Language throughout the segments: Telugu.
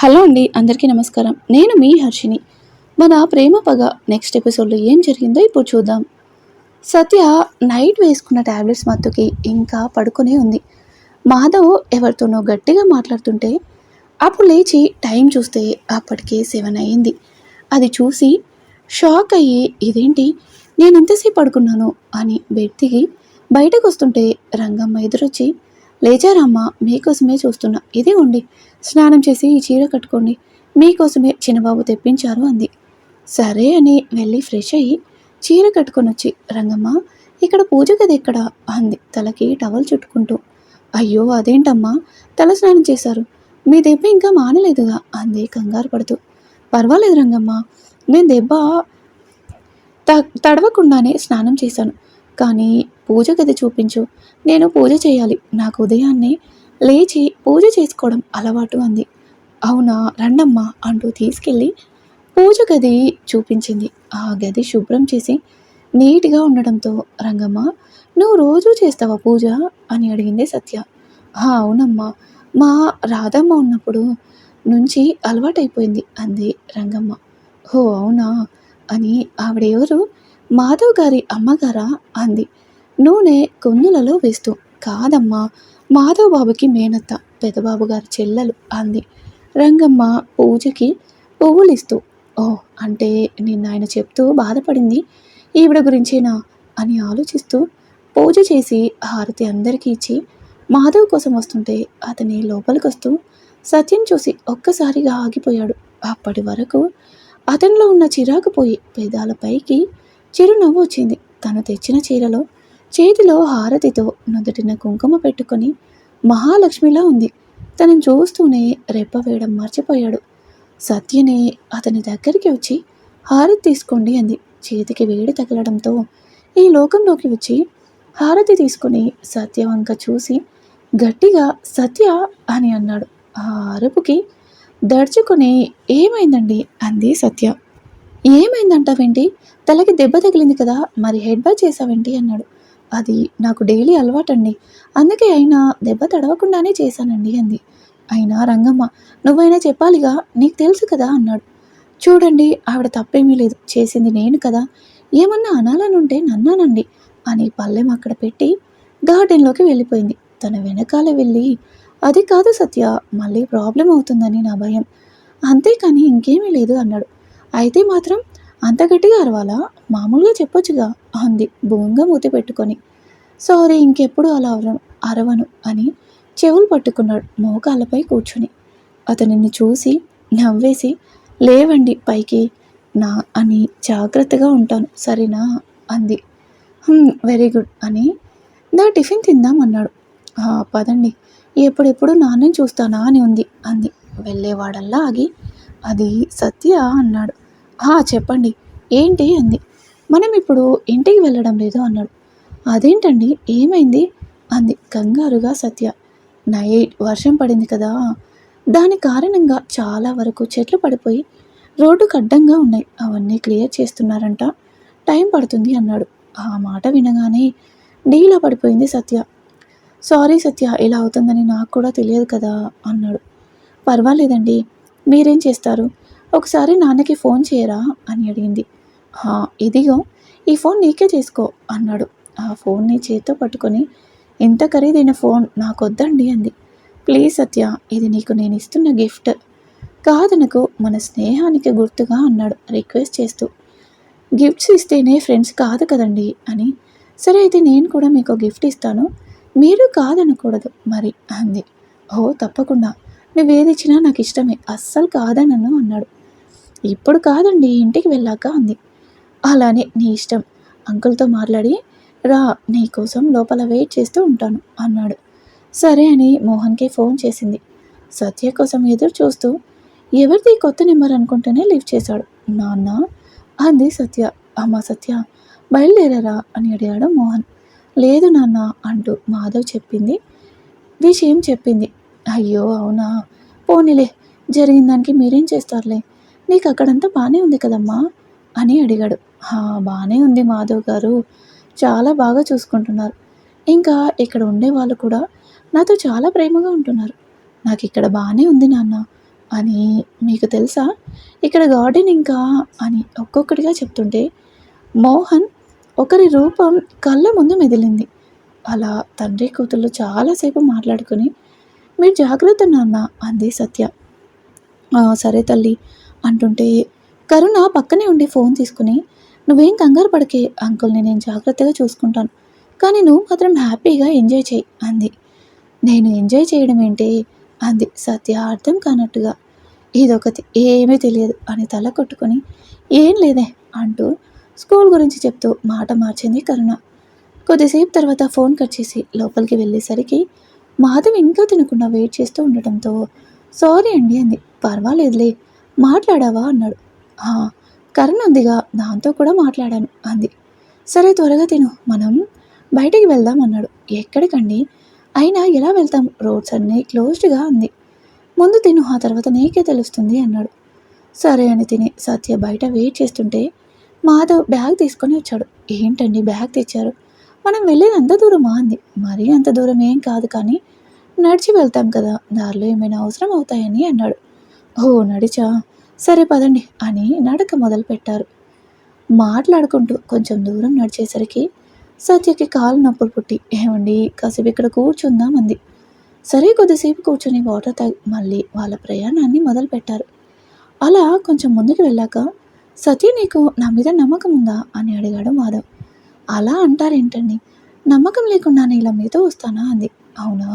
హలో అండి అందరికీ నమస్కారం. నేను మీ హర్షిని మన ప్రేమ పగ నెక్స్ట్ ఎపిసోడ్లో ఏం జరిగిందో ఇప్పుడు చూద్దాం. సత్య నైట్ వేసుకున్న టాబ్లెట్స్ మత్తుకి ఇంకా పడుకునే ఉంది. మాధవ్ ఎవరితోనో గట్టిగా మాట్లాడుతుంటే అప్పుడు లేచి టైం చూస్తే అప్పటికే సెవెన్ అయింది. అది చూసి షాక్ అయ్యి ఇదేంటి? నేను ఇంతసేపు పడుకున్నాను అని బెడ్ దిగి బయటకు వస్తుంటే రంగమ్మ ఎదురొచ్చి లేచారమ్మా మీకోసమే చూస్తున్నా. ఇది ఉండి స్నానం చేసి ఈ చీర కట్టుకోండి. మీకోసమే చిన్నబాబు తెప్పించారు అంది. సరే అని వెళ్ళి ఫ్రెష్ అయ్యి చీర కట్టుకొని వచ్చి రంగమ్మ ఇక్కడ పూజ గది ఎక్కడ? అంది. తలకి టవల్ చుట్టుకుంటూ. అయ్యో అదేంటమ్మా తల స్నానం చేశారు. మీ దెబ్బ ఇంకా మానలేదుగా అంది కంగారు పడుతూ. పర్వాలేదు రంగమ్మ నేను దెబ్బ త తడవకుండానే స్నానం చేశాను. కానీ పూజ గది చూపించు. నేను పూజ చేయాలి. నాకు ఉదయాన్నే లేచి పూజ చేసుకోవడం అలవాటు అంది. అవునా? రండమ్మా అంటూ తీసుకెళ్ళి పూజ గది చూపించింది. ఆ గది శుభ్రం చేసి నీట్గా ఉండడంతో రంగమ్మ నువ్వు రోజూ చేస్తావా పూజ? అని అడిగింది సత్య. అవునమ్మా. మా రాధమ్మ ఉన్నప్పుడు నుంచి అలవాటైపోయింది అంది రంగమ్మ. ఓ అవునా? అని ఆవిడ ఎవరు మాధవ్ గారి అమ్మగారా? అంది. నూనె గొన్నులలో వేస్తూ. కాదమ్మా మాధవ్ బాబుకి మేనత్త పెదబాబు గారి చెల్లెలు అంది. రంగమ్మ పూజకి పువ్వులు ఇస్తూ ఓ అంటే నిన్న ఆయన చెప్తూ బాధపడింది. ఈవిడ గురించేనా? అని ఆలోచిస్తూ పూజ చేసి హారతి అందరికీ ఇచ్చి మాధవ్ కోసం వస్తుంటే అతని లోపలికొస్తూ సత్యం చూసి ఒక్కసారిగా ఆగిపోయాడు. అప్పటి వరకు అతనిలో ఉన్న చిరాకు పోయి పెదాల పైకి చిరునవ్వు వచ్చింది. తను తెచ్చిన చీరలో చేతిలో హారతితో నుదుటిన కుంకుమ పెట్టుకొని మహాలక్ష్మిలా ఉంది. తనని చూస్తూనే రెప్ప వేయడం మర్చిపోయాడు. సత్యనే అతని దగ్గరికి వచ్చి హారతి తీసుకోండి అంది. చేతికి వేడి తగలడంతో ఈ లోకంలోకి వచ్చి హారతి తీసుకుని సత్య వంక చూసి గట్టిగా సత్య అని అన్నాడు. ఆ అరుపుకి దడుచుకుని ఏమైందండి? అంది సత్య. ఏమైందంటావేంటి? తలకి దెబ్బ తగిలింది కదా మరి హెడ్ బై చేసావేంటి? అన్నాడు. అది నాకు డైలీ అలవాటండి. అందుకే అయినా దెబ్బ తడవకుండానే చేశానండి అంది. అయినా రంగమ్మ నువ్వైనా చెప్పాలిగా? నీకు తెలుసు కదా అన్నాడు. చూడండి ఆవిడ తప్పేమీ లేదు. చేసింది నేను కదా. ఏమన్నా అనాలనుంటే నన్నానండి అని పల్లెం అక్కడ పెట్టి గార్డెన్లోకి వెళ్ళిపోయింది. తన వెనకాల వెళ్ళి అది కాదు సత్య మళ్ళీ ప్రాబ్లం అవుతుందని నా భయం. అంతేకాని ఇంకేమీ లేదు అన్నాడు. అయితే మాత్రం అంత గట్టిగా అరవాలా? మామూలుగా చెప్పొచ్చుగా అంది భూంగా మూతి పెట్టుకొని. సారీ ఇంకెప్పుడు అలా అరవను అరవను అని చెవులు పట్టుకున్నాడు మోకాళ్ళపై కూర్చుని. అతనిని చూసి నవ్వేసి లేవండి పైకి నా అని జాగ్రత్తగా ఉంటాను సరేనా? అంది. వెరీ గుడ్ అని దా టిఫిన్ తిందాం అన్నాడు పదండి ఎప్పుడెప్పుడు నాన్నని చూస్తానా అని ఉంది అంది. వెళ్ళేవాడల్లా ఆగి అది సత్య అన్నాడు. చెప్పండి. ఏంటి? అంది. మనం ఇప్పుడు ఇంటికి వెళ్ళడం లేదు అన్నాడు. అదేంటండి? ఏమైంది? అంది కంగారుగా సత్య. నైట్ వర్షం పడింది కదా. దాని కారణంగా చాలా వరకు చెట్లు పడిపోయి రోడ్డుకు అడ్డంగా ఉన్నాయి. అవన్నీ క్లియర్ చేస్తున్నారంట. టైం పడుతుంది అన్నాడు. ఆ మాట వినగానే డీలా పడిపోయింది సత్య. సారీ సత్య ఇలా అవుతుందని నాకు కూడా తెలియదు కదా అన్నాడు. పర్వాలేదండి. మీరేం చేస్తారు? ఒకసారి నాన్నకి ఫోన్ చేయరా? అని అడిగింది. ఇదిగో ఈ ఫోన్ నీకే చేసుకో అన్నాడు. ఆ ఫోన్ని చేత్తో పట్టుకొని ఇంత ఖరీదైన ఫోన్ నాకొద్దండి అంది. ప్లీజ్ సత్య ఇది నీకు నేను ఇస్తున్న గిఫ్ట్. కాదనకు మన స్నేహానికి గుర్తుగా అన్నాడు రిక్వెస్ట్ చేస్తూ. గిఫ్ట్స్ ఇస్తేనే ఫ్రెండ్స్ కాదు కదండి అని. సరే అయితే నేను కూడా మీకు గిఫ్ట్ ఇస్తాను. మీరు కాదనకూడదు మరి అంది. ఓ తప్పకుండా. నువ్వేది ఇచ్చినా నాకు ఇష్టమే అస్సలు కాదనను అన్నాడు. ఇప్పుడు కాదండి ఇంటికి వెళ్ళాక అంది అలానే నీ ఇష్టం. అంకుల్తో మాట్లాడి రా నీకోసం లోపల వెయిట్ చేస్తూ ఉంటాను అన్నాడు. సరే అని మోహన్కి ఫోన్ చేసింది. సత్య కోసం ఎదురు చూస్తూ ఎవరిది కొత్త నెంబర్ అనుకుంటేనే లిఫ్ట్ చేశాడు. నాన్న అంది సత్య. అమ్మ సత్య బయలుదేరారా? అని అడిగాడు మోహన్. లేదు నాన్న అంటూ మాధవ్ చెప్పింది. విషయం చెప్పింది. అయ్యో అవునా? పోనీలే జరిగిన దానికి మీరేం చేస్తారులే. నీకు అక్కడంతా బాగానే ఉంది కదమ్మా? అని అడిగాడు. "హా, బాగానే ఉంది మాధవ్ గారు. చాలా బాగా చూసుకుంటున్నారు. ఇంకా ఇక్కడ ఉండే వాళ్ళు కూడా నాతో చాలా ప్రేమగా ఉంటున్నారు. నాకు ఇక్కడ బాగానే ఉంది నాన్న. అని మీకు తెలుసా? ఇక్కడ గార్డెన్ ఇంకా అని ఒక్కొక్కటిగా చెప్తుంటే మోహన్ ఒకరి రూపం కళ్ళ ముందు మెదిలింది. అలా తండ్రి కూతుళ్ళు చాలాసేపు మాట్లాడుకుని మీరు జాగ్రత్త నాన్న అంది సత్య. సరే తల్లి. అంటుంటే కరుణ పక్కనే ఉండి ఫోన్ తీసుకుని నువ్వేం కంగారు పడకే అంకుల్ని నేను జాగ్రత్తగా చూసుకుంటాను కానీ నువ్వు మాత్రం హ్యాపీగా ఎంజాయ్ చేయి అంది. నేను ఎంజాయ్ చేయడం ఏంటి? అంది సత్య అర్థం కానట్టుగా. ఇదొకటి ఏమీ తెలియదు అని తల కొట్టుకొని ఏం లేదే అంటూ స్కూల్ గురించి చెప్తూ మాట మార్చింది కరుణ. కొద్దిసేపు తర్వాత ఫోన్ కట్ చేసి లోపలికి వెళ్ళేసరికి మాధవ్ ఇంకా తినకుండా వెయిట్ చేస్తూ ఉండటంతో సారీ అండి అంది. పర్వాలేదులే మాట్లాడావా? అన్నాడు. కరణ్ ఉందిగా దాంతో కూడా మాట్లాడాను అంది. సరే త్వరగా తిను. మనం బయటికి వెళ్దాం అన్నాడు. ఎక్కడికండి? అయినా ఎలా వెళ్తాం? రోడ్స్ అన్నీ క్లోజ్డ్గా ఉంది ముందు తిను ఆ తర్వాత నీకే తెలుస్తుంది అన్నాడు. సరే అని తిని సత్య బయట వెయిట్ చేస్తుంటే మాధవ్ బ్యాగ్ తీసుకొని వచ్చాడు. ఏంటండి బ్యాగ్ తెచ్చారు? మనం వెళ్ళేది అంత దూరమా? అంది. మరీ అంత దూరం ఏం కాదు కానీ నడిచి వెళ్తాం కదా దారిలో ఏమైనా అవసరం అవుతాయని అన్నాడు. ఓ నడిచా. సరే పదండి అని నడక మొదలు పెట్టారు మాట్లాడుకుంటూ కొంచెం దూరం నడిచేసరికి సత్యకి కాలు నొప్పులు పుట్టి ఏమండి కాసేపు ఇక్కడ కూర్చుందామంది. సరే కొద్దిసేపు కూర్చొని వాటర్ తాగి మళ్ళీ వాళ్ళ ప్రయాణాన్ని మొదలు పెట్టారు అలా కొంచెం ముందుకు వెళ్ళాక సతీ నీకు నా మీద నమ్మకం ఉందా? అని అడిగాడు మాధవ్. అలా అంటారేంటండి? నమ్మకం లేకుండా నేను ఇలా మీతో వస్తానా? అంది. అవునా?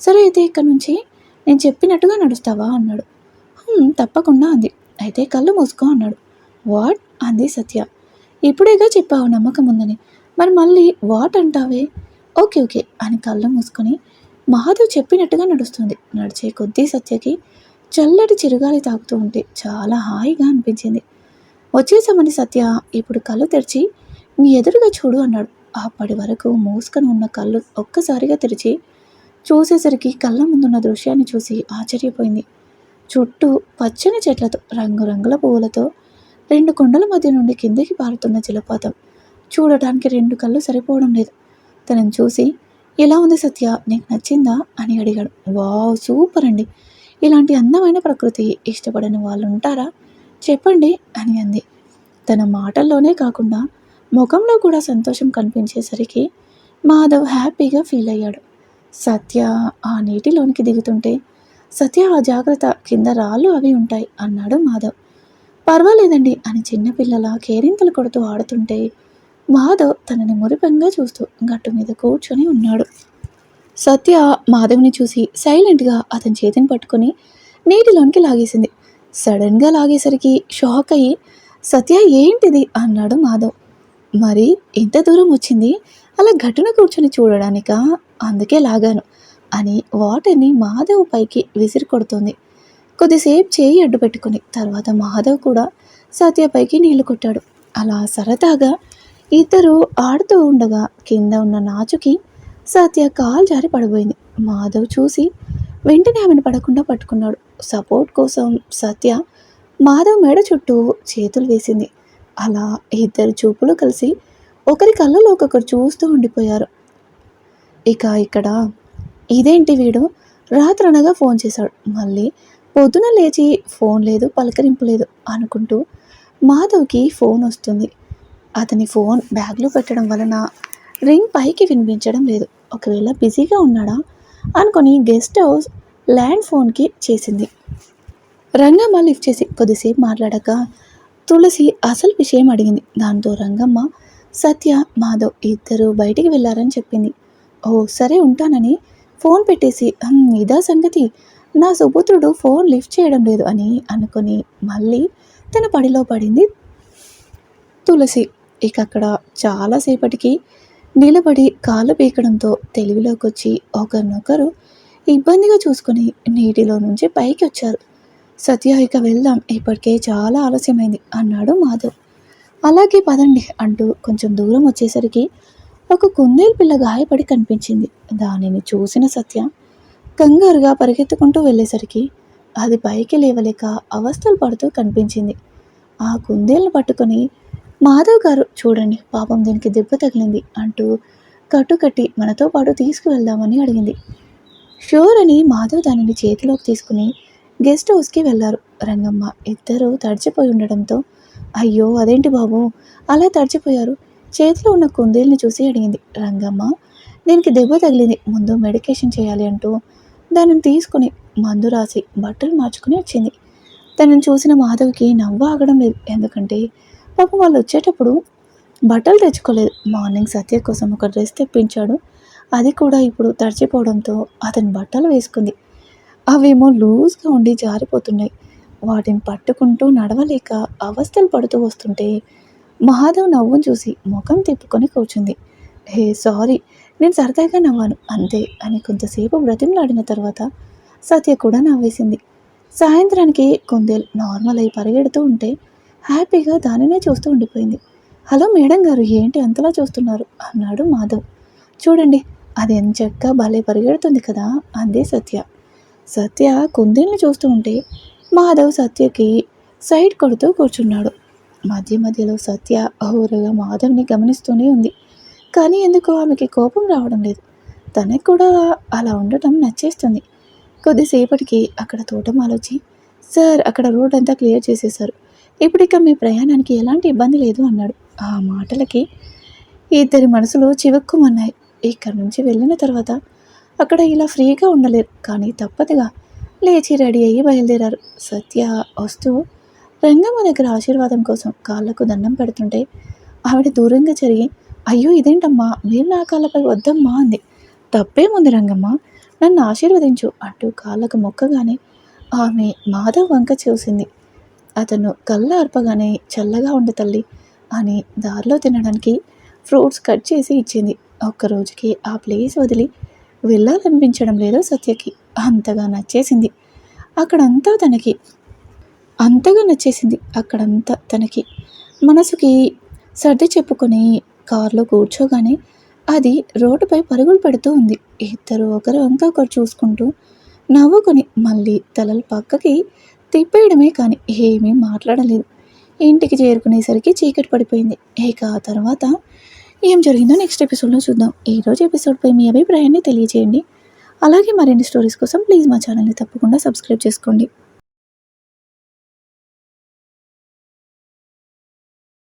సరే అయితే ఇక్కడ నుంచి నేను చెప్పినట్టుగా నడుస్తావా? అన్నాడు. తప్పకుండా అంది. అయితే కళ్ళు మూసుకో అన్నాడు. వాట్? అంది సత్య. ఇప్పుడేగా చెప్పావు నమ్మకం ఉందని. మరి మళ్ళీ వాట్ అంటావే? ఓకే ఓకే అని కళ్ళు మూసుకొని మహాదేవ్ చెప్పినట్టుగా నడుస్తుంది. నడిచే కొద్దీ సత్యకి చల్లటి చిరుగాలి తాకుతూ ఉంటే చాలా హాయిగా అనిపించింది. వచ్చేసామని సత్య. ఇప్పుడు కళ్ళు తెరిచి నీ ఎదురుగా చూడు అన్నాడు. అప్పటి వరకు మూసుకొని ఉన్న కళ్ళు ఒక్కసారిగా తెరిచి చూసేసరికి కళ్ళ ముందున్న దృశ్యాన్ని చూసి ఆశ్చర్యపోయింది. చుట్టూ పచ్చని చెట్లతో రంగురంగుల పువ్వులతో రెండు కొండల మధ్య నుండి కిందికి పారుతున్న జలపాతం. చూడటానికి రెండు కళ్ళు సరిపోవడం లేదు. తనని చూసి ఎలా ఉంది సత్య? నీకు నచ్చిందా? అని అడిగాడు. వావ్ సూపర్ అండి. ఇలాంటి అందమైన ప్రకృతి ఇష్టపడని వాళ్ళు ఉంటారా? చెప్పండి అని అంది. తన మాటల్లోనే కాకుండా ముఖంలో కూడా సంతోషం కనిపించేసరికి మాధవ్ హ్యాపీగా ఫీల్ అయ్యాడు. సత్య ఆ నీటిలోనికి దిగుతుంటే సత్య ఆ జాగ్రత్త కింద రాళ్ళు అవి ఉంటాయి అన్నాడు మాధవ్. పర్వాలేదండి అని చిన్నపిల్లల కేరింతలు కొడుతూ ఆడుతుంటే మాధవ్ తనని మురిపంగా చూస్తూ గట్టు మీద కూర్చొని ఉన్నాడు. సత్య మాధవ్ని చూసి సైలెంట్గా అతని చేతిని పట్టుకొని నీటిలోనికి లాగేసింది. సడన్గా లాగేసరికి షాక్ అయ్యి సత్య ఏంటిది? అన్నాడు మాధవ్. మరి ఇంత దూరం వచ్చింది? అలా ఘటన కూర్చొని చూడడానికా? అందుకే లాగాను. అని వాటర్ని మాధవ్ పైకి విసిరి కొడుతుంది. కొద్దిసేపు చేయి అడ్డు పెట్టుకుని తర్వాత మాధవ్ కూడా సత్య పైకి నీళ్ళు కొట్టాడు. అలా సరదాగా ఇద్దరు ఆడుతూ ఉండగా కింద ఉన్న నాచుకి సత్య కాలు జారి పడిపోయింది. మాధవ్ చూసి వెంటనే ఆమెను పడకుండా పట్టుకున్నాడు. సపోర్ట్ కోసం సత్య మాధవ్ మెడ చుట్టూ చేతులు వేసింది. అలా ఇద్దరు చూపులు కలిసి ఒకరి కళ్ళలో ఒకరు చూస్తూ ఉండిపోయారు. ఇక ఇక్కడ ఇదేంటి వీడు? రాత్రనగా ఫోన్ చేశాడు. మళ్ళీ పొద్దున లేచి ఫోన్ లేదు పలకరింపు లేదు అనుకుంటూ మాధవ్కి ఫోన్ వస్తుంది. అతని ఫోన్ బ్యాగ్లో పెట్టడం వలన రింగ్ పైకి వినిపించడం లేదు. ఒకవేళ బిజీగా ఉన్నాడా? అనుకొని గెస్ట్ హౌస్ ల్యాండ్ ఫోన్కి చేసింది. రంగమ్మ లిఫ్ట్ చేసి కొద్దిసేపు మాట్లాడాక తులసి అసలు విషయం అడిగింది. దాంతో రంగమ్మ సత్య మాధవ్ ఇద్దరు బయటికి వెళ్ళారని చెప్పింది. ఓ సరే ఉంటానని ఫోన్ పెట్టేసి ఇదా సంగతి? నా సుపుత్రుడు ఫోన్ లిఫ్ట్ చేయడం లేదు అని అనుకొని మళ్ళీ తన పడిలో పడింది తులసి. ఇక అక్కడ చాలాసేపటికి నిలబడి కాళ్ళు పీకడంతో తెలివిలోకి వచ్చి ఒకరినొకరు ఇబ్బందిగా చూసుకొని నీటిలో నుంచి పైకి వచ్చారు సత్య ఇక వెళ్దాం. ఇప్పటికే చాలా ఆలస్యమైంది అన్నాడు మాధవ్. అలాగే పదండి అంటూ కొంచెం దూరం వచ్చేసరికి ఒక కుందేలు పిల్ల గాయపడి కనిపించింది. దానిని చూసిన సత్య కంగారుగా పరిగెత్తుకుంటూ వెళ్ళేసరికి అది పైకి లేవలేక అవస్థలు పడుతూ కనిపించింది. ఆ కుందేలను పట్టుకొని మాధవ్ గారు చూడండి పాపం దీనికి దెబ్బ తగిలింది అంటూ కట్టుకట్టి మనతో పాటు తీసుకువెళ్దామని అడిగింది. షూర్ అని మాధవ్ దానిని చేతిలోకి తీసుకుని గెస్ట్ హౌస్కి వెళ్ళారు రంగమ్మ ఇద్దరు తడిచిపోయి ఉండడంతో అయ్యో అదేంటి బాబు? అలా తడిచిపోయారు. చేతిలో ఉన్న కుందేల్ని చూసి అడిగింది రంగమ్మ దీనికి దెబ్బ తగిలింది. ముందు మెడికేషన్ చేయాలి అంటూ దానిని తీసుకుని మందు రాసి బట్టలు మార్చుకుని వచ్చింది. తనని చూసిన మాధవ్కి నవ్వు ఆగడం లేదు. ఎందుకంటే పాపం వాళ్ళు వచ్చేటప్పుడు బట్టలు తెచ్చుకోలేదు. మార్నింగ్ సత్య కోసం ఒక డ్రెస్ తెప్పించాడు. అది కూడా ఇప్పుడు తడిచిపోవడంతో అతని బట్టలు వేసుకుంది. అవేమో లూజ్గా ఉండి జారిపోతున్నాయి. వాటిని పట్టుకుంటూ నడవలేక అవస్థలు పడుతూ వస్తుంటే మహాదేవ్ నవ్వును చూసి ముఖం తిప్పుకొని కూర్చుంది. హే సారీ నేను సరదాగా నవ్వాను అంతే అని కొంతసేపు బ్రతిమలాడిన తర్వాత సత్య కూడా నవ్వేసింది. సాయంత్రానికి కుందేల్ నార్మల్ అయి పరిగెడుతూ ఉంటే హ్యాపీగా దానినే చూస్తూ ఉండిపోయింది. హలో మేడం గారు ఏంటి అంతలా చూస్తున్నారు? అన్నాడు మాధవ్. చూడండి అది ఎంచక్క భలే పరిగెడుతుంది కదా అంది సత్య. సత్య కుందేల్ని చూస్తూ ఉంటే మాధవ్ సత్యకి సైడ్ కొడుతూ కూర్చున్నాడు. మధ్య మధ్యలో సత్య హోరగా మాధవ్ని గమనిస్తూనే ఉంది. కానీ ఎందుకో ఆమెకి కోపం రావడం లేదు. తనకు కూడా అలా ఉండటం నచ్చేస్తుంది. కొద్దిసేపటికి అక్కడ తోటమాలోచి సార్ అక్కడ రోడ్ అంతా క్లియర్ చేసేశారు. ఇప్పుడు ఇక మీ ప్రయాణానికి ఎలాంటి ఇబ్బంది లేదు అన్నాడు. ఆ మాటలకి ఇద్దరి మనసులు చివక్కుమన్నాయి. ఇక్కడి నుంచి వెళ్ళిన తర్వాత అక్కడ ఇలా ఫ్రీగా ఉండలేరు. కానీ తప్పదుగా లేచి రెడీ అయ్యి బయలుదేరారు. సత్య వస్తూ రంగమ్మ దగ్గర ఆశీర్వాదం కోసం కాళ్ళకు దండం పెడుతుంటే ఆవిడ దూరంగా జరిగి అయ్యో ఇదేంటమ్మా? మీరు నా కాళ్ళపై వద్దమ్మా అంది. తప్పేముంది రంగమ్మ? నన్ను ఆశీర్వదించు అంటూ కాళ్ళకు మొక్కగానే ఆమె మాధవ్ వంక చూసింది. అతను కళ్ళ అర్పగానే చల్లగా ఉండు తల్లి అని దారిలో తినడానికి ఫ్రూట్స్ కట్ చేసి ఇచ్చింది. ఒక్క రోజుకి ఆ ప్లేస్ వదిలి వెళ్ళాలనిపించడం లేదు సత్యకి. అంతగా నచ్చేసింది. అక్కడంతా తనకి అంతగా నచ్చేసింది అక్కడంతా తనకి. మనసుకి సర్ది చెప్పుకొని కారులో కూర్చోగానే అది రోడ్డుపై పరుగులు పెడుతూ ఉంది. ఇద్దరు ఒకరు ఇంకా ఒకరు చూసుకుంటూ నవ్వుకొని మళ్ళీ తలలు పక్కకి తిప్పేయడమే కానీ ఏమీ మాట్లాడలేదు. ఇంటికి చేరుకునేసరికి చీకటి పడిపోయింది. ఇక ఆ తర్వాత ఏం జరిగిందో నెక్స్ట్ ఎపిసోడ్లో చూద్దాం. ఈరోజు ఎపిసోడ్పై మీ అభిప్రాయాన్ని తెలియజేయండి అలాగే మరిన్ని స్టోరీస్ కోసం ప్లీజ్ మా ఛానల్ని తప్పకుండా సబ్స్క్రైబ్ చేసుకోండి.